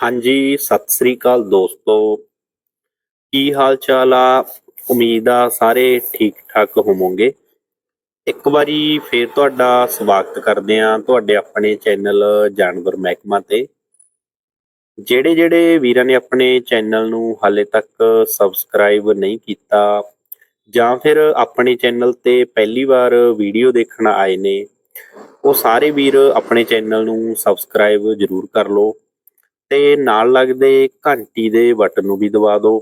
ਹਾਂਜੀ, ਸਤਿ ਸ੍ਰੀ ਅਕਾਲ ਦੋਸਤੋ। ਕੀ ਹਾਲ ਚਾਲ ਆ? ਉਮੀਦ ਆ ਸਾਰੇ ਠੀਕ ਠਾਕ ਹੋਵੋਗੇ। ਇੱਕ ਵਾਰੀ ਫੇਰ ਤੁਹਾਡਾ ਸਵਾਗਤ ਕਰਦੇ ਆ ਤੁਹਾਡੇ ਆਪਣੇ ਚੈਨਲ ਜਾਨਵਰ ਮਹਿਕਮਾ ਤੇ। ਜਿਹੜੇ ਜਿਹੜੇ ਵੀਰਾਂ ਨੇ ਆਪਣੇ ਚੈਨਲ ਨੂੰ ਹਾਲੇ ਤੱਕ ਸਬਸਕ੍ਰਾਈਬ ਨਹੀਂ ਕੀਤਾ, ਜਾਂ ਫਿਰ ਆਪਣੇ ਚੈਨਲ ਤੇ ਪਹਿਲੀ ਵਾਰ ਵੀਡੀਓ ਦੇਖਣ ਆਏ ਨੇ, ਉਹ ਸਾਰੇ ਵੀਰ ਆਪਣੇ ਚੈਨਲ ਨੂੰ ਸਬਸਕ੍ਰਾਈਬ ਜ਼ਰੂਰ ਕਰ ਲਓ। ਤੇ ਨਾਲ ਲੱਗਦੇ ਘੰਟੀ ਦੇ ਬਟਨ ਨੂੰ ਵੀ ਦਬਾ ਦਿਓ।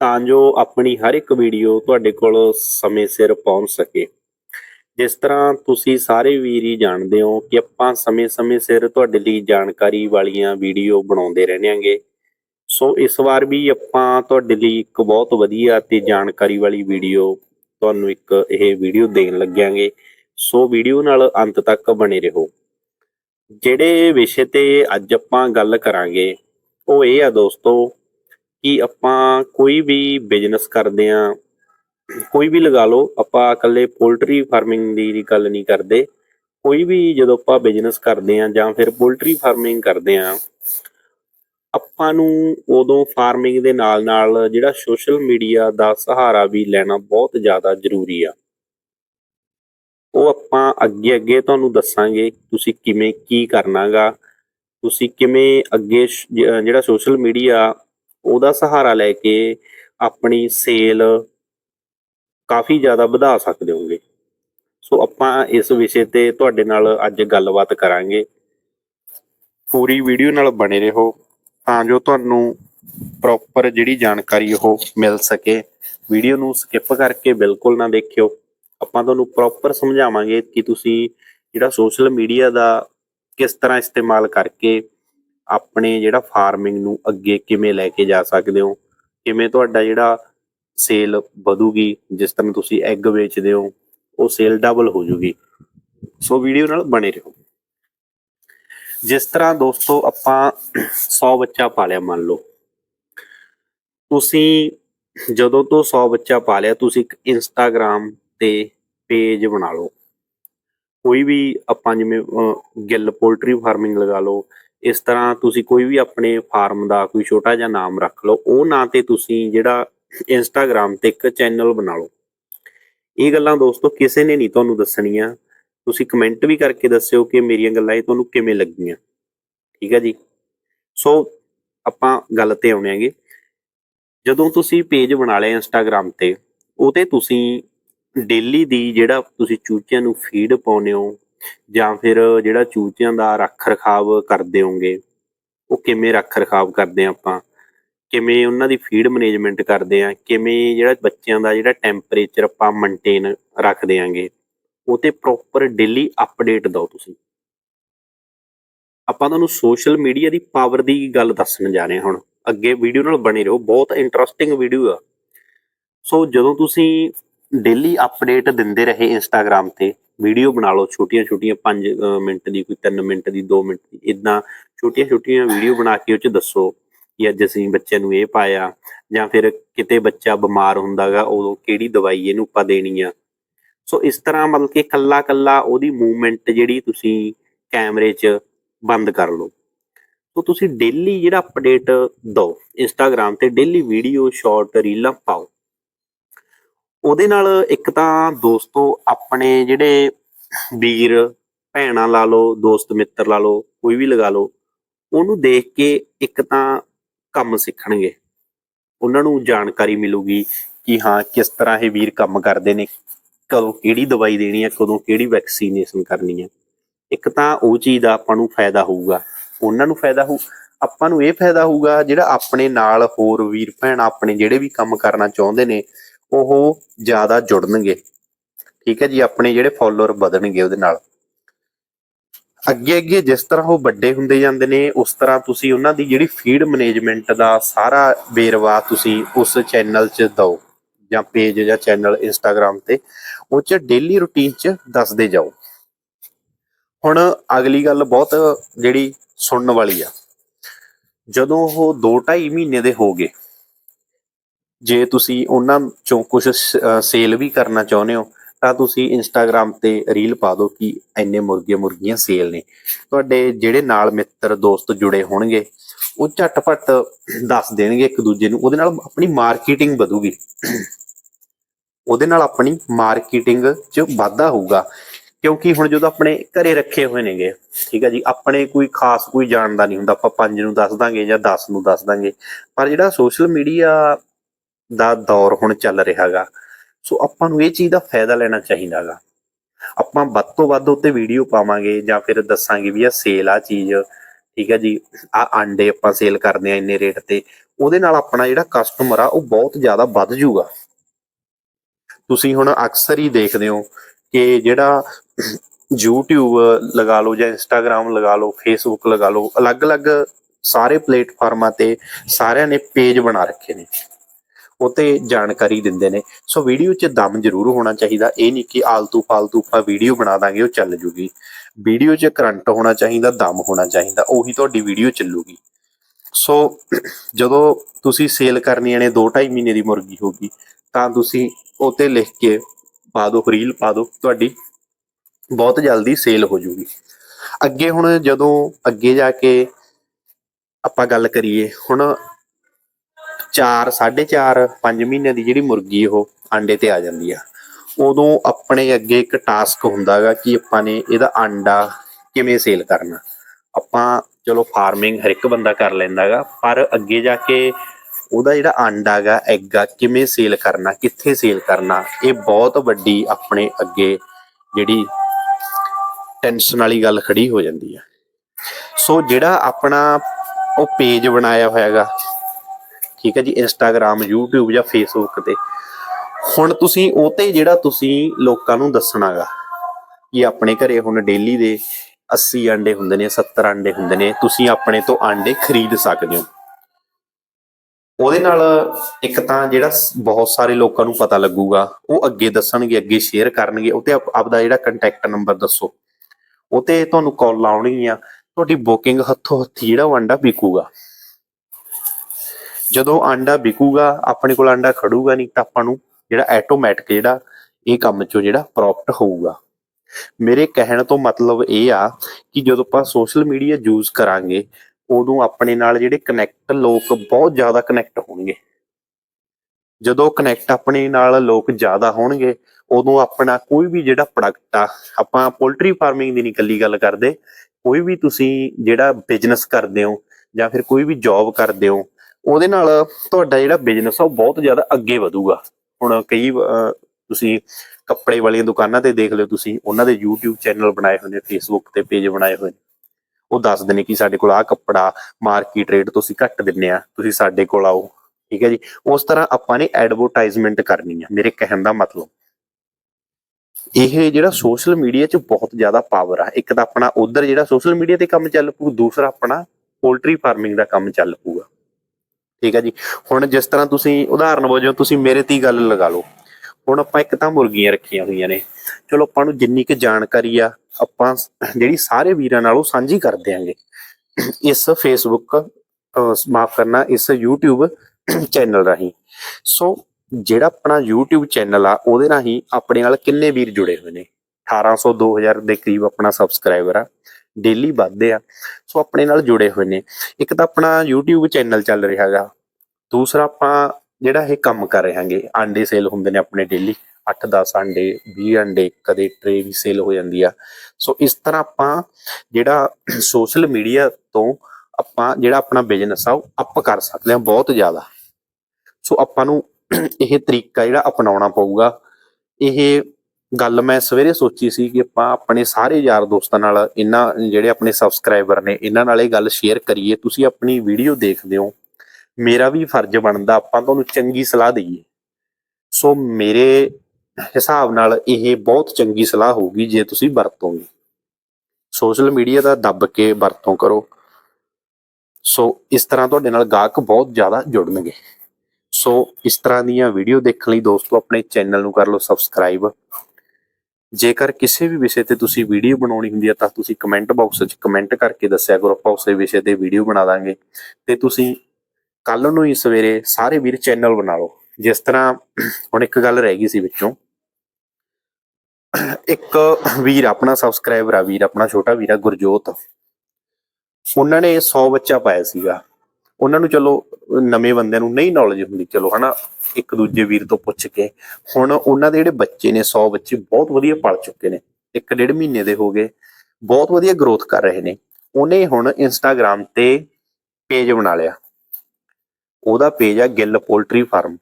ਤਾਂ ਜੋ ਆਪਣੀ ਹਰ ਇੱਕ ਵੀਡੀਓ ਤੁਹਾਡੇ ਕੋਲ ਸਮੇਂ ਸਿਰ ਪਹੁੰਚ ਸਕੇ। ਜਿਸ ਤਰ੍ਹਾਂ ਤੁਸੀਂ ਸਾਰੇ ਵੀਰ ਹੀ ਜਾਣਦੇ ਹੋ ਕਿ ਆਪਾਂ ਸਮੇਂ-ਸਮੇਂ ਸਿਰ ਤੁਹਾਡੇ ਲਈ ਜਾਣਕਾਰੀ ਵਾਲੀਆਂ ਵੀਡੀਓ ਬਣਾਉਂਦੇ ਰਹਿੰਦੇ ਰਹਿਣਾਂਗੇ ਸੋ ਇਸ ਵਾਰ ਵੀ ਆਪਾਂ ਤੁਹਾਡੇ ਲਈ ਇੱਕ ਬਹੁਤ ਵਧੀਆ ਤੇ ਜਾਣਕਾਰੀ ਵਾਲੀ ਵੀਡੀਓ ਤੁਹਾਨੂੰ ਇੱਕ ਇਹ ਵੀਡੀਓ ਦੇਣ ਲੱਗਿਆਂਗੇ। ਸੋ ਵੀਡੀਓ ਨਾਲ ਅੰਤ ਤੱਕ ਬਣੇ ਰਹੋ। ਜਿਹੜੇ ਵਿਸ਼ੇ ਤੇ ਅੱਜ ਆਪਾਂ ਗੱਲ ਕਰਾਂਗੇ, ਉਹ ਇਹ ਆ ਦੋਸਤੋ ਕਿ ਆਪਾਂ ਕੋਈ ਵੀ ਬਿਜ਼ਨਸ ਕਰਦੇ ਆ ਕੋਈ ਵੀ ਲਗਾ ਲਓ, ਆਪਾਂ ਇਕੱਲੇ ਪੋਲਟਰੀ ਫਾਰਮਿੰਗ ਦੀ ਗੱਲ ਨਹੀਂ ਕਰਦੇ। ਕੋਈ ਵੀ ਜਦੋਂ ਆਪਾਂ ਬਿਜ਼ਨਸ ਕਰਦੇ ਆ ਜਾਂ ਫਿਰ ਪੋਲਟਰੀ ਫਾਰਮਿੰਗ ਕਰਦੇ ਆ ਆਪਾਂ ਨੂੰ ਉਦੋਂ ਫਾਰਮਿੰਗ ਦੇ ਨਾਲ ਨਾਲ ਜਿਹੜਾ ਸੋਸ਼ਲ ਮੀਡੀਆ ਦਾ ਸਹਾਰਾ ਵੀ ਲੈਣਾ ਬਹੁਤ ਜ਼ਿਆਦਾ ਜ਼ਰੂਰੀ ਆ। ਉਹ ਆਪਾਂ ਅੱਗੇ ਅੱਗੇ ਤੁਹਾਨੂੰ ਦੱਸਾਂਗੇ ਤੁਸੀਂ ਕਿਵੇਂ ਕੀ ਕਰਨਾਗਾ, ਤੁਸੀਂ ਕਿਵੇਂ ਅੱਗੇ ਜਿਹੜਾ ਸੋਸ਼ਲ ਮੀਡੀਆ ਉਹਦਾ ਸਹਾਰਾ ਲੈ ਕੇ ਆਪਣੀ ਸੇਲ ਕਾਫੀ ਜ਼ਿਆਦਾ ਵਧਾ ਸਕਦੇ ਹੋਗੇ। ਸੋ ਆਪਾਂ ਇਸ ਵਿਸ਼ੇ ਤੇ ਤੁਹਾਡੇ ਨਾਲ ਅੱਜ ਗੱਲਬਾਤ ਕਰਾਂਗੇ। ਪੂਰੀ ਵੀਡੀਓ ਨਾਲ ਬਣੇ ਰਹੋ ਤਾਂ ਜੋ ਤੁਹਾਨੂੰ ਪ੍ਰੋਪਰ ਜਿਹੜੀ ਜਾਣਕਾਰੀ ਉਹ ਮਿਲ ਸਕੇ। ਵੀਡੀਓ ਨੂੰ ਸਕਿਪ ਕਰਕੇ ਬਿਲਕੁਲ ਨਾ ਦੇਖਿਓ। ਆਪਾਂ ਤੁਹਾਨੂੰ ਪ੍ਰੋਪਰ ਸਮਝਾਵਾਂਗੇ ਕਿ ਤੁਸੀਂ ਜਿਹੜਾ ਸੋਸ਼ਲ ਮੀਡੀਆ ਦਾ ਕਿਸ ਤਰ੍ਹਾਂ ਇਸਤੇਮਾਲ ਕਰਕੇ ਆਪਣੇ ਜਿਹੜਾ ਫਾਰਮਿੰਗ ਨੂੰ ਅੱਗੇ ਕਿਵੇਂ ਲੈ ਕੇ ਜਾ ਸਕਦੇ ਹੋ, ਕਿਵੇਂ ਤੁਹਾਡਾ ਜਿਹੜਾ ਸੇਲ ਵਧੂਗੀ, ਜਿਸ ਤਰ੍ਹਾਂ ਤੁਸੀਂ ਐਗ ਵੇਚਦੇ ਹੋ, ਉਹ ਸੇਲ ਡਬਲ ਹੋ ਜੂਗੀ। ਸੋ ਵੀਡੀਓ ਨਾਲ ਬਣੇ ਰਹੋ। ਜਿਸ ਤਰ੍ਹਾਂ ਦੋਸਤੋ ਆਪਾਂ 100 ਬੱਚਾ ਪਾਲਿਆ ਮੰਨ ਲਓ। ਤੁਸੀਂ ਜਦੋਂ ਤੋਂ 100 ਬੱਚਾ ਪਾਲਿਆ ਤੁਸੀਂ ਇੱਕ ਇੰਸਟਾਗ੍ਰam ਤੇ ਪੇਜ ਬਣਾ ਲਓ। ਕੋਈ ਵੀ ਆਪਾਂ ਜਿਵੇਂ ਗਿੱਲ ਪੋਲਟਰੀ ਫਾਰਮਿੰਗ ਲਗਾ ਲਓ, ਇਸ ਤਰ੍ਹਾਂ ਤੁਸੀਂ ਕੋਈ ਵੀ ਆਪਣੇ ਫਾਰਮ ਦਾ ਕੋਈ ਛੋਟਾ ਜਿਹਾ ਨਾਮ ਰੱਖ ਲਓ, ਉਹ ਨਾਂ ਤੇ ਤੁਸੀਂ ਜਿਹੜਾ ਇੰਸਟਾਗ੍ਰam ਤੇ ਇੱਕ ਚੈਨਲ ਬਣਾ ਲਓ। ਇਹ ਗੱਲਾਂ ਦੋਸਤੋ ਕਿਸੇ ਨੇ ਨਹੀਂ ਤੁਹਾਨੂੰ ਦੱਸਣੀਆਂ। ਤੁਸੀਂ ਕਮੈਂਟ ਵੀ ਕਰਕੇ ਦੱਸਿਓ ਕਿ ਮੇਰੀਆਂ ਗੱਲਾਂ ਇਹ ਤੁਹਾਨੂੰ ਕਿਵੇਂ ਲੱਗੀਆਂ। ਠੀਕ ਹੈ ਜੀ? ਸੋ, ਆਪਾਂ ਗੱਲ ਤੇ ਆਉਣੇ ਆਂਗੇ ਜਦੋਂ ਤੁਸੀਂ ਪੇਜ ਬਣਾ ਲਿਆ ਇੰਸਟਾਗ੍ਰam ਤੇ ਉਹ ਤੇ ਤੁਸੀਂ ਡੇਲੀ ਦੀ ਜਿਹੜਾ ਤੁਸੀਂ ਚੂਚਿਆਂ ਨੂੰ ਫੀਡ ਪਾਉਂਦੇ ਹੋ ਜਾਂ ਫਿਰ ਜਿਹੜਾ ਚੂਚਿਆਂ ਦਾ ਰੱਖ ਰਖਾਵ ਕਰਦੇ ਹੋਗੇ ਉਹ ਕਿਵੇਂ ਰੱਖ ਰਖਾਵ ਕਰਦੇ ਆ ਆਪਾਂ? ਕਿਵੇਂ ਉਹਨਾਂ ਦੀ ਫੀਡ ਮੈਨੇਜਮੈਂਟ ਕਰਦੇ ਆ ਕਿਵੇਂ ਜਿਹੜਾ ਬੱਚਿਆਂ ਦਾ ਜਿਹੜਾ ਟੈਂਪਰੇਚਰ ਆਪਾਂ ਮੇਨਟੇਨ ਰੱਖਦੇ ਆਂਗੇ ਉਹ ਤੇ ਪ੍ਰੋਪਰ ਡੇਲੀ ਅਪਡੇਟ ਦਿਓ ਤੁਸੀਂ। ਆਪਾਂ ਤੁਹਾਨੂੰ ਸੋਸ਼ਲ ਮੀਡੀਆ ਦੀ ਪਾਵਰ ਦੀ ਗੱਲ ਦੱਸਣ ਜਾ ਰਹੇ ਹਾਂ ਹੁਣ। ਅੱਗੇ ਵੀਡੀਓ ਨਾਲ ਬਣੇ ਰਹੋ। ਬਹੁਤ ਇੰਟਰਸਟਿੰਗ ਵੀਡੀਓ ਆ। ਸੋ ਜਦੋਂ ਤੁਸੀਂ ਡੇਲੀ ਅਪਡੇਟ ਦਿੰਦੇ ਰਹੇ ਇੰਸਟਾਗ੍ਰam ਤੇ। ਵੀਡੀਓ ਬਣਾ ਲਓ, ਛੋਟੀਆਂ ਛੋਟੀਆਂ 5 ਮਿੰਟ ਦੀ, ਕੋਈ 3 ਮਿੰਟ ਦੀ 2 ਮਿੰਟ ਦੀ ਇਦਾਂ ਛੋਟੀਆਂ ਛੋਟੀਆਂ ਵੀਡੀਓ ਬਣਾ ਕੇ ਉਹ ਚ ਦੱਸੋ ਕਿ ਅੱਜ ਅਸੀਂ ਬੱਚਿਆਂ ਨੂੰ ਇਹ ਪਾਇਆ ਜਾਂ ਫਿਰ ਕਿਤੇ ਬੱਚਾ ਬਿਮਾਰ ਹੁੰਦਾਗਾ, ਉਦੋਂ ਕਿਹੜੀ ਦਵਾਈ ਇਹਨੂੰ ਆਪਾਂ ਦੇਣੀ ਆ। ਸੋ ਇਸ ਤਰ੍ਹਾਂ ਮਤਲਬ ਕਿ ਕੱਲਾ ਕੱਲਾ ਉਹਦੀ ਮੂਵਮੈਂਟ ਜਿਹੜੀ ਤੁਸੀਂ ਕੈਮਰੇ 'ਚ ਬੰਦ ਕਰ ਲਓ। ਸੋ ਤੁਸੀਂ ਡੇਲੀ ਜਿਹੜਾ ਅਪਡੇਟ ਦਿਓ ਇੰਸਟਾਗ੍ਰam ਤੇ ਡੇਲੀ ਵੀਡੀਓ ਸ਼ਾਰਟ ਰੀਲਾਂ ਪਾਓ। ਉਹਦੇ ਨਾਲ ਇੱਕ ਤਾਂ ਦੋਸਤੋ ਆਪਣੇ ਜਿਹੜੇ ਵੀਰ, ਭੈਣਾਂ ਲਾ ਲਓ, ਦੋਸਤ, ਮਿੱਤਰ ਲਾ ਲਓ, ਕੋਈ ਵੀ ਲਗਾ ਲਓ, ਉਹਨੂੰ ਦੇਖ ਕੇ ਇੱਕ ਤਾਂ ਕੰਮ ਸਿੱਖਣਗੇ। ਉਹਨਾਂ ਨੂੰ ਜਾਣਕਾਰੀ ਮਿਲੂਗੀ ਕਿ ਹਾਂ, ਕਿਸ ਤਰ੍ਹਾਂ ਇਹ ਵੀਰ ਕੰਮ ਕਰਦੇ ਨੇ, ਕਦੋਂ ਕਿਹੜੀ ਦਵਾਈ ਦੇਣੀ ਹੈ, ਕਦੋਂ ਕਿਹੜੀ ਵੈਕਸੀਨੇਸ਼ਨ ਕਰਨੀ ਹੈ। ਇੱਕ ਤਾਂ ਉਹ ਚੀਜ਼ ਦਾ ਆਪਾਂ ਨੂੰ ਫਾਇਦਾ ਹੋਊਗਾ। ਉਹਨਾਂ ਨੂੰ ਫਾਇਦਾ ਹੋਊ, ਆਪਾਂ ਨੂੰ ਇਹ ਫਾਇਦਾ ਹੋਊਗਾ ਜਿਹੜਾ ਆਪਣੇ ਨਾਲ ਹੋਰ ਵੀਰ, ਭੈਣ ਆਪਣੇ ਜਿਹੜੇ ਵੀ ਕੰਮ ਕਰਨਾ ਚਾਹੁੰਦੇ ਨੇ ਉਹ ਜ਼ਿਆਦਾ ਜੁੜਨਗੇ। ਠੀਕ ਹੈ ਜੀ, ਆਪਣੇ ਜਿਹੜੇ ਫਾਲੋਅਰ ਵਧਣਗੇ ਉਹਦੇ ਨਾਲ। ਅੱਗੇ ਅੱਗੇ ਜਿਸ ਤਰ੍ਹਾਂ ਉਹ ਵੱਡੇ ਹੁੰਦੇ ਜਾਂਦੇ ਨੇ, ਉਸ ਤਰ੍ਹਾਂ ਤੁਸੀਂ ਉਹਨਾਂ ਦੀ ਜਿਹੜੀ ਫੀਡ ਮੈਨੇਜਮੈਂਟ ਦਾ ਸਾਰਾ ਵੇਰਵਾ ਤੁਸੀਂ ਉਸ ਚੈਨਲ 'ਚ ਦਿਓ, ਜਾਂ ਪੇਜ ਜਾਂ ਚੈਨਲ ਇੰਸਟਾਗ੍ਰam ਤੇ, ਉਹ 'ਚ ਡੇਲੀ ਰੁਟੀਨ 'ਚ ਦੱਸਦੇ ਜਾਓ। ਹੁਣ ਅਗਲੀ ਗੱਲ ਬਹੁਤ ਜਿਹੜੀ ਸੁਣਨ ਵਾਲੀ ਆ। ਜਦੋਂ ਉਹ 2.5 ਮਹੀਨੇ ਦੇ ਹੋ ਗਏ ਜੇ ਤੁਸੀਂ ਉਹਨਾਂ ਚੋਂ ਕੁਝ ਸੇਲ ਵੀ ਕਰਨਾ ਚਾਹੁੰਦੇ ਹੋ, ਤਾਂ ਤੁਸੀਂ ਇੰਸਟਾਗ੍ਰam ਤੇ ਰੀਲ ਪਾ ਦਿਓ ਕਿ ਇੰਨੇ ਮੁਰਗੇ ਮੁਰਗੀਆਂ ਸੇਲ ਨੇ। ਤੁਹਾਡੇ ਜਿਹੜੇ ਨਾਲ ਮਿੱਤਰ, ਦੋਸਤ ਜੁੜੇ ਹੋਣਗੇ, ਉਹ ਝਟਪਟ ਦੱਸ ਦੇਣਗੇ ਇੱਕ ਦੂਜੇ ਨੂੰ। ਉਹਦੇ ਨਾਲ ਆਪਣੀ ਮਾਰਕੀਟਿੰਗ ਵਧੂਗੀ। ਉਹਦੇ ਨਾਲ ਆਪਣੀ ਮਾਰਕੀਟਿੰਗ 'ਚ ਵਾਧਾ ਹੋਊਗਾ। ਕਿਉਂਕਿ ਹੁਣ ਜਦੋਂ ਆਪਣੇ ਘਰੇ ਰੱਖੇ ਹੋਏ ਨੇਗੇ, ਠੀਕ ਹੈ ਜੀ, ਆਪਣੇ ਕੋਈ ਖਾਸ ਕੋਈ ਜਾਣਦਾ ਨਹੀਂ ਹੁੰਦਾ। ਆਪਾਂ ਪੰਜ ਨੂੰ ਦੱਸ ਦਾਂਗੇ ਜਾਂ 10 ਨੂੰ ਦੱਸ ਦਾਂਗੇ। ਪਰ ਜਿਹੜਾ ਸੋਸ਼ਲ ਮੀਡੀਆ ਦਾ ਦੌਰ ਹੁਣ ਚੱਲ ਰਿਹਾਗਾ। ਸੋ ਆਪਾਂ ਨੂੰ ਇਹ ਚੀਜ਼ ਦਾ ਫਾਇਦਾ ਲੈਣਾ ਚਾਹੀਦਾਗਾ। ਆਪਾਂ ਵੱਧ ਤੋਂ ਵੱਧ ਉੱਤੇ ਵੀਡੀਓ ਪਾਵਾਂਗੇ ਜਾਂ ਫਿਰ ਦੱਸਾਂਗੇ ਵੀ ਆ ਸੇਲ ਆ ਚੀਜ਼। ਠੀਕ ਹੈ ਜੀ? ਆ ਆਂਡੇ ਆਪਾਂ ਸੇਲ ਕਰਦੇ ਆ ਇੰਨੇ ਰੇਟ ਤੇ। ਉਹਦੇ ਨਾਲ ਆਪਣਾ ਜਿਹੜਾ ਕਸਟਮਰ ਆ, ਉਹ ਬਹੁਤ ਜ਼ਿਆਦਾ ਵੱਧ ਜਾਊਗਾ। ਤੁਸੀਂ ਹੁਣ ਅਕਸਰ ਹੀ ਦੇਖਦੇ ਹੋ ਕਿ ਜਿਹੜਾ YouTube ਲਗਾ ਲਓ ਜਾਂ Instagram ਲਗਾ ਲਓ, Facebook ਲਗਾ ਲਓ, ਅਲੱਗ-ਅਲੱਗ ਸਾਰੇ ਪਲੇਟਫਾਰਮਾਂ ਤੇ ਸਾਰਿਆਂ ਨੇ ਪੇਜ ਬਣਾ ਰੱਖੇ ਨੇ। ਉਹ ਤੇ ਜਾਣਕਾਰੀ ਦਿੰਦੇ ਨੇ। ਸੋ ਵੀਡੀਓ 'ਚ ਦਮ ਜ਼ਰੂਰ ਹੋਣਾ ਚਾਹੀਦਾ। ਇਹ ਨਹੀਂ ਕਿ ਆਲਤੂ ਫਾਲਤੂ ਆਪਾਂ ਵੀਡੀਓ ਬਣਾ ਦਾਂਗੇ, ਉਹ ਚੱਲ ਜੂਗੀ। ਵੀਡੀਓ 'ਚ ਕਰੰਟ ਹੋਣਾ ਚਾਹੀਦਾ, ਦਮ ਹੋਣਾ ਚਾਹੀਦਾ, ਉਹੀ ਤੁਹਾਡੀ ਵੀਡੀਓ ਚੱਲੂਗੀ। ਸੋ ਜਦੋਂ ਤੁਸੀਂ ਸੇਲ ਕਰਨੀਆਂ ਨੇ 2.5 ਮਹੀਨੇ ਦੀ ਮੁਰਗੀ ਹੋਗੀ ਤਾਂ ਤੁਸੀਂ ਉਹ ਤੇ ਲਿਖ ਕੇ ਪਾ ਦਿਓ, ਰੀਲ ਪਾ ਦਿਓ, ਤੁਹਾਡੀ ਬਹੁਤ ਜਲਦੀ ਸੇਲ ਹੋ ਜੂਗੀ। ਅੱਗੇ ਹੁਣ ਜਦੋਂ ਅੱਗੇ ਜਾ ਕੇ ਆਪਾਂ ਗੱਲ ਕਰੀਏ, ਹੁਣ 4 4.5 5 ਮਹੀਨੇ ਦੀ ਜਿਹੜੀ ਮੁਰਗੀ ਉਹ ਆਂਡੇ ਤੇ ਆ ਜਾਂਦੀ ਆ। ਉਦੋਂ ਆਪਣੇ ਅੱਗੇ ਇੱਕ ਟਾਸਕ ਹੁੰਦਾਗਾ ਕਿ ਆਪਾਂ ਨੇ ਇਹਦਾ ਆਂਡਾ ਕਿਵੇਂ ਸੇਲ ਕਰਨਾ। ਆਪਾਂ ਚਲੋ ਫਾਰਮਿੰਗ ਹਰ ਇੱਕ ਬੰਦਾ ਕਰ ਲੈਂਦਾਗਾ ਪਰ ਅੱਗੇ ਜਾ ਕੇ ਉਹਦਾ ਜਿਹੜਾ ਆਂਡਾ ਗਾ ਐਗ ਆ, ਕਿਵੇਂ ਸੇਲ ਕਰਨਾ, ਕਿੱਥੇ ਸੇਲ ਕਰਨਾ, ਇਹ ਬਹੁਤ ਵੱਡੀ ਆਪਣੇ ਅੱਗੇ ਜਿਹੜੀ ਟੈਨਸ਼ਨ ਵਾਲੀ ਗੱਲ ਖੜੀ ਹੋ ਜਾਂਦੀ ਆ। ਸੋ ਜਿਹੜਾ ਆਪਣਾ ਉਹ ਪੇਜ ਬਣਾਇਆ ਹੋਇਆਗਾ ਠੀਕ ਹੈ ਜੀ ਇੰਸਟਾਗ੍ਰam YouTube ਜਾਂ Facebook ਤੇ। ਹੁਣ ਤੁਸੀਂ ਉਹ ਤੇ ਜਿਹੜਾ ਤੁਸੀਂ ਲੋਕਾਂ ਨੂੰ ਦੱਸਣਾਗਾ ਕਿ ਆਪਣੇ ਘਰੇ ਹੁਣ ਡੇਲੀ ਦੇ 80 ਅੰਡੇ ਹੁੰਦੇ ਨੇ 70 ਅੰਡੇ ਹੁੰਦੇ ਨੇ, ਤੁਸੀਂ ਆਪਣੇ ਤੋਂ ਅੰਡੇ ਖਰੀਦ ਸਕਦੇ ਹੋ। ਉਹਦੇ ਨਾਲ ਇੱਕ ਤਾਂ ਜਿਹੜਾ ਬਹੁਤ ਸਾਰੇ ਲੋਕਾਂ ਨੂੰ ਪਤਾ ਲੱਗੂਗਾ, ਉਹ ਅੱਗੇ ਦੱਸਣਗੇ, ਅੱਗੇ ਸ਼ੇਅਰ ਕਰਨਗੇ, ਉਹ ਤੇ ਆਪਦਾ ਜਿਹੜਾ ਕੰਟੈਕਟ ਨੰਬਰ ਦੱਸੋ। ਉਹ ਤੇ ਤੁਹਾਨੂੰ ਕਾਲ ਲਾਉਣਗੀਆਂ, ਤੁਹਾਡੀ ਬੁਕਿੰਗ ਹੱਥੋਂ ਹੱਥੀ ਜਿਹੜਾ ਉਹ ਅੰਡਾ ਵਿਕੂਗਾ। ਜਦੋਂ ਆਂਡਾ ਵਿਕੂਗਾ, ਆਪਣੇ ਕੋਲ ਆਂਡਾ ਖੜੂਗਾ ਨਹੀਂ, ਤਾਂ ਆਪਾਂ ਨੂੰ ਜਿਹੜਾ ਆਟੋਮੈਟਿਕ ਜਿਹੜਾ ਇਹ ਕੰਮ ਚੋਂ ਜਿਹੜਾ ਪ੍ਰੋਫਿਟ ਹੋਊਗਾ। ਮੇਰੇ ਕਹਿਣ ਤੋਂ ਮਤਲਬ ਇਹ ਆ ਕਿ ਜਦੋਂ ਆਪਾਂ ਸੋਸ਼ਲ ਮੀਡੀਆ ਯੂਜ਼ ਕਰਾਂਗੇ, ਉਦੋਂ ਆਪਣੇ ਨਾਲ ਜਿਹੜੇ ਕਨੈਕਟ ਲੋਕ ਬਹੁਤ ਜ਼ਿਆਦਾ ਕਨੈਕਟ ਹੋਣਗੇ। ਜਦੋਂ ਕਨੈਕਟ ਆਪਣੇ ਨਾਲ ਲੋਕ ਜ਼ਿਆਦਾ ਹੋਣਗੇ, ਉਦੋਂ ਆਪਣਾ ਕੋਈ ਵੀ ਜਿਹੜਾ ਪ੍ਰੋਡਕਟ ਆ, ਆਪਾਂ ਪੋਲਟਰੀ ਫਾਰਮਿੰਗ ਦੀ ਨਹੀਂ ਇਕੱਲੀ ਗੱਲ ਕਰਦੇ, ਕੋਈ ਵੀ ਤੁਸੀਂ ਜਿਹੜਾ ਬਿਜ਼ਨਸ ਕਰਦੇ ਹੋ ਜਾਂ ਫਿਰ ਕੋਈ ਵੀ ਜੌਬ ਕਰਦੇ ਹੋ ਉਹਦੇ ਨਾਲ ਤੁਹਾਡਾ ਜਿਹੜਾ ਬਿਜ਼ਨਸ ਆ ਉਹ ਬਹੁਤ ਜ਼ਿਆਦਾ ਅੱਗੇ ਵਧੂਗਾ। ਹੁਣ ਕਈ ਤੁਸੀਂ ਕੱਪੜੇ ਵਾਲੀਆਂ ਦੁਕਾਨਾਂ ਤੇ ਦੇਖ ਲਿਓ ਤੁਸੀਂ, ਉਹਨਾਂ ਦੇ YouTube ਚੈਨਲ ਬਣਾਏ ਹੋਏ ਨੇ, Facebook ਤੇ ਪੇਜ ਬਣਾਏ ਹੋਏ ਨੇ। ਉਹ ਦੱਸਦੇ ਨੇ ਕਿ ਸਾਡੇ ਕੋਲ ਆਹ ਕੱਪੜਾ ਮਾਰਕੀਟ ਰੇਟ ਤੁਸੀਂ ਘੱਟ ਦਿੰਨੇ ਆ, ਤੁਸੀਂ ਸਾਡੇ ਕੋਲ ਆਓ। ਠੀਕ ਹੈ ਜੀ? ਉਸ ਤਰ੍ਹਾਂ ਆਪਾਂ ਨੇ ਐਡਵਰਟਾਈਜ਼ਮੈਂਟ ਕਰਨੀ ਆ, ਮੇਰੇ ਕਹਿਣ ਦਾ ਮਤਲਬ। ਇਹ ਜਿਹੜਾ ਸੋਸ਼ਲ ਮੀਡੀਆ 'ਚ ਬਹੁਤ ਜ਼ਿਆਦਾ ਪਾਵਰ ਆ। ਇੱਕ ਤਾਂ ਆਪਣਾ ਉਧਰ ਜਿਹੜਾ ਸੋਸ਼ਲ ਮੀਡੀਆ ਤੇ ਕੰਮ ਚੱਲ ਪੂ ਦੂਸਰਾ ਆਪਣਾ ਪੋਲਟਰੀ ਫਾਰਮਿੰਗ ਦਾ ਕੰਮ ਚੱਲ ਪੂਗਾ ਠੀਕ ਹੈ ਜੀ। ਹੁਣ ਜਿਸ ਤਰ੍ਹਾਂ ਤੁਸੀਂ ਉਦਾਹਰਨ ਵਜੋਂ ਤੁਸੀਂ ਮੇਰੇ ਤੇ ਹੀ ਗੱਲ ਲਗਾ ਲਓ। ਹੁਣ ਆਪਾਂ ਇੱਕ ਤਾਂ ਮੁਰਗੀਆਂ ਰੱਖੀਆਂ ਹੋਈਆਂ ਨੇ। ਚਲੋ ਆਪਾਂ ਨੂੰ ਜਿੰਨੀ ਕੁ ਜਾਣਕਾਰੀ ਆ, ਆਪਾਂ ਜਿਹੜੀ ਸਾਰੇ ਵੀਰਾਂ ਨਾਲ ਉਹ ਸਾਂਝੀ ਕਰ ਦਿਆਂਗੇ। ਇਸ ਫੇਸਬੁੱਕ ਮਾਫ ਕਰਨਾ, ਇਸ YouTube ਚੈਨਲ ਰਾਹੀਂ। ਸੋ ਜਿਹੜਾ ਆਪਣਾ YouTube ਚੈਨਲ ਆ, ਉਹਦੇ ਰਾਹੀਂ ਆਪਣੇ ਨਾਲ ਕਿੰਨੇ ਵੀਰ ਜੁੜੇ ਹੋਏ ਨੇ? 1800 2000 ਦੇ ਕਰੀਬ ਆਪਣਾ ਸਬਸਕ੍ਰਾਈਬਰ ਆ ਡੇਲੀ ਵੱਧਦੇ ਆ। ਸੋ ਆਪਣੇ ਨਾਲ ਜੁੜੇ ਹੋਏ ਨੇ। ਇੱਕ ਤਾਂ ਆਪਣਾ YouTube ਚੈਨਲ ਚੱਲ ਰਿਹਾ ਹੈਗਾ। ਦੂਸਰਾ ਆਪਾਂ ਜਿਹੜਾ ਇਹ ਕੰਮ ਕਰ ਰਹੇ ਹਾਂਗੇ, ਆਂਡੇ ਸੇਲ ਹੁੰਦੇ ਨੇ ਆਪਣੇ ਡੇਲੀ 8-10 ਆਂਡੇ 20 ਆਂਡੇ, ਕਦੇ ਟਰੇ ਵੀ ਸੇਲ ਹੋ ਜਾਂਦੀ ਆ। ਸੋ ਇਸ ਤਰ੍ਹਾਂ ਆਪਾਂ ਜਿਹੜਾ ਸੋਸ਼ਲ ਮੀਡੀਆ ਤੋਂ ਆਪਾਂ ਜਿਹੜਾ ਆਪਣਾ ਬਿਜ਼ਨਸ ਆ, ਉਹ ਅਪ ਕਰ ਸਕਦੇ ਹਾਂ ਬਹੁਤ ਜ਼ਿਆਦਾ। ਸੋ ਆਪਾਂ ਨੂੰ ਇਹ ਤਰੀਕਾ ਜਿਹੜਾ ਅਪਣਾਉਣਾ ਪਊਗਾ, ਇਹ ਗੱਲ ਮੈਂ ਸਵੇਰੇ ਸੋਚੀ ਸੀ ਕਿ ਆਪਾਂ ਆਪਣੇ ਸਾਰੇ ਯਾਰ ਦੋਸਤਾਂ ਨਾਲ, ਇਹਨਾਂ ਜਿਹੜੇ ਆਪਣੇ ਸਬਸਕ੍ਰਾਈਬਰ ਨੇ, ਇਹਨਾਂ ਨਾਲ ਇਹ ਗੱਲ ਸ਼ੇਅਰ ਕਰੀਏ। ਤੁਸੀਂ ਆਪਣੀ ਵੀਡੀਓ ਦੇਖਦੇ ਹੋ ਮੇਰਾ ਵੀ ਫਰਜ਼ ਬਣਦਾ, ਆਪਾਂ ਤੁਹਾਨੂੰ ਚੰਗੀ ਸਲਾਹ ਦਈਏ। ਸੋ ਮੇਰੇ ਹਿਸਾਬ ਨਾਲ ਇਹ ਬਹੁਤ ਚੰਗੀ ਸਲਾਹ ਹੋਊਗੀ ਜੇ ਤੁਸੀਂ ਵਰਤੋਗੇ। ਸੋਸ਼ਲ ਮੀਡੀਆ ਦਾ ਦੱਬ ਕੇ ਵਰਤੋਂ ਕਰੋ। ਸੋ ਇਸ ਤਰ੍ਹਾਂ ਤੁਹਾਡੇ ਨਾਲ ਗਾਹਕ ਬਹੁਤ ਜ਼ਿਆਦਾ ਜੁੜਨਗੇ। ਸੋ ਇਸ ਤਰ੍ਹਾਂ ਦੀਆਂ ਵੀਡੀਓ ਦੇਖਣ ਲਈ ਦੋਸਤੋ, ਆਪਣੇ ਚੈਨਲ ਨੂੰ ਕਰ ਲਓ ਸਬਸਕ੍ਰਾਈਬ। ਜੇਕਰ ਕਿਸੇ ਵੀ ਵਿਸ਼ੇ ਤੇ ਤੁਸੀਂ ਵੀਡੀਓ ਬਣਾਉਣੀ ਹੁੰਦੀ ਹੈ ਤਾਂ ਤੁਸੀਂ ਕਮੈਂਟ ਬਾਕਸ ਵਿੱਚ ਕਮੈਂਟ ਕਰਕੇ ਦੱਸਿਆ ਕਰੋ, ਆਪਾਂ ਉਸੇ ਵਿਸ਼ੇ ਤੇ ਵੀਡੀਓ ਬਣਾ ਦਾਂਗੇ। ਤੇ ਤੁਸੀਂ ਕੱਲ ਨੂੰ ਹੀ ਸਵੇਰੇ ਸਾਰੇ ਵੀਰ ਚੈਨਲ ਬਣਾ ਲਓ। ਜਿਸ ਤਰ੍ਹਾਂ ਹੁਣ ਇੱਕ ਗੱਲ ਰਹਿ ਗਈ ਸੀ ਵਿੱਚੋਂ। ਇੱਕ ਵੀਰ, ਆਪਣਾ ਸਬਸਕ੍ਰਾਈਬਰ ਆ ਵੀਰ, ਆਪਣਾ ਛੋਟਾ ਵੀਰ ਆ ਗੁਰਜੋਤ। ਉਹਨਾਂ ਨੇ 100 ਬੱਚਾ ਪਾਇਆ ਸੀਗਾ। ਉਹਨਾਂ ਨੂੰ ਚਲੋ ਨਵੇਂ ਬੰਦਿਆਂ ਨੂੰ ਨਹੀਂ ਨੌਲੇਜ ਹੁੰਦੀ, ਚਲੋ ਹਨਾ, ਇੱਕ ਦੂਜੇ ਵੀਰ ਤੋਂ ਪੁੱਛ ਕੇ। ਹੁਣ ਉਹਨਾਂ ਦੇ ਜਿਹੜੇ ਬੱਚੇ ਨੇ 100 ਬੱਚੇ ਬਹੁਤ ਵਧੀਆ ਪਲ ਚੁੱਕੇ ਨੇ। ਇੱਕ ਡੇਢ ਮਹੀਨੇ ਦੇ ਹੋ ਗਏ। ਬਹੁਤ ਵਧੀਆ ਗਰੋਥ ਕਰ ਰਹੇ ਨੇ। ਉਹਨੇ ਹੁਣ ਇੰਸਟਾਗ੍ਰam ਤੇ ਪੇਜ ਬਣਾ ਲਿਆ। ਉਹਦਾ ਪੇਜ ਆ ਗਿੱਲ ਪੋਲਟਰੀ ਫਾਰਮ।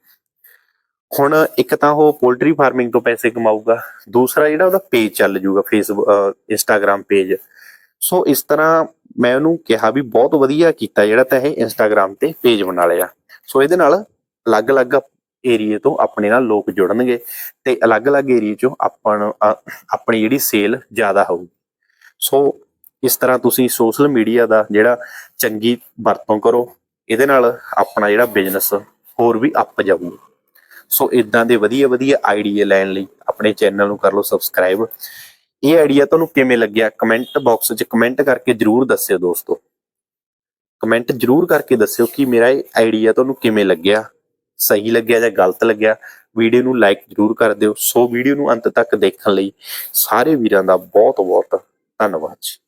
ਹੁਣ ਇੱਕ ਤਾਂ ਉਹ ਪੋਲਟਰੀ ਫਾਰਮਿੰਗ ਤੋਂ ਪੈਸੇ ਕਮਾਊਗਾ, ਦੂਸਰਾ ਜਿਹੜਾ ਉਹਦਾ ਪੇਜ ਚੱਲ ਜਾਊਗਾ ਫੇਸਬੁੱਕ ਇੰਸਟਾਗ੍ਰam ਪੇਜ ਸੋ ਇਸ ਤਰ੍ਹਾਂ ਮੈਂ ਉਹਨੂੰ ਕਿਹਾ ਵੀ ਬਹੁਤ ਵਧੀਆ ਕੀਤਾ ਜਿਹੜਾ ਤਾਂ ਇਹ ਇੰਸਟਾਗ੍ਰam ਤੇ ਪੇਜ ਬਣਾ ਲਿਆ। ਸੋ ਇਹਦੇ ਨਾਲ ਅਲੱਗ-ਅਲੱਗ ਏਰੀਏ ਤੋਂ ਆਪਣੇ ਨਾਲ ਲੋਕ ਜੁੜਨਗੇ ਤੇ ਅਲੱਗ-ਅਲੱਗ ਏਰੀਏ ਚੋਂ ਆਪਣ ਆਪਣੀ ਜਿਹੜੀ ਸੇਲ ਜ਼ਿਆਦਾ ਹੋਊਗੀ। ਸੋ ਇਸ ਤਰ੍ਹਾਂ ਤੁਸੀਂ ਸੋਸ਼ਲ ਮੀਡੀਆ ਦਾ ਜਿਹੜਾ ਚੰਗੀ ਵਰਤੋਂ ਕਰੋ ਇਹਦੇ ਨਾਲ ਆਪਣਾ ਜਿਹੜਾ ਬਿਜ਼ਨਸ ਹੋਰ ਵੀ ਅੱਪ ਜਾਊਗਾ ਸੋ ਇਦਾਂ ਦੇ ਵਧੀਆ ਵਧੀਆ ਆਈਡੀਆ ਲੈਣ ਲਈ ਆਪਣੇ ਚੈਨਲ ਨੂੰ ਕਰ ਲਓ ਸਬਸਕ੍ਰਾਈਬ ਇਹ ਆਈਡੀਆ ਤੁਹਾਨੂੰ ਕਿਵੇਂ ਲੱਗਿਆ? ਕਮੈਂਟ ਬਾਕਸ 'ਚ ਕਮੈਂਟ ਕਰਕੇ ਜਰੂਰ ਦੱਸਿਓ ਦੋਸਤੋ। ਕਮੈਂਟ ਜਰੂਰ ਕਰਕੇ ਦੱਸਿਓ ਕਿ ਮੇਰਾ ਇਹ ਆਈਡੀਆ ਤੁਹਾਨੂੰ ਕਿਵੇਂ ਲੱਗਿਆ? ਸਹੀ ਲੱਗਿਆ ਜਾਂ ਗਲਤ ਲੱਗਿਆ? ਵੀਡੀਓ ਨੂੰ ਲਾਈਕ ਜਰੂਰ ਕਰ ਦਿਓ। ਸੋ ਵੀਡੀਓ ਨੂੰ ਅੰਤ ਤੱਕ ਦੇਖਣ ਲਈ ਸਾਰੇ ਵੀਰਾਂ ਦਾ ਬਹੁਤ ਬਹੁਤ ਧੰਨਵਾਦ। ਜੀ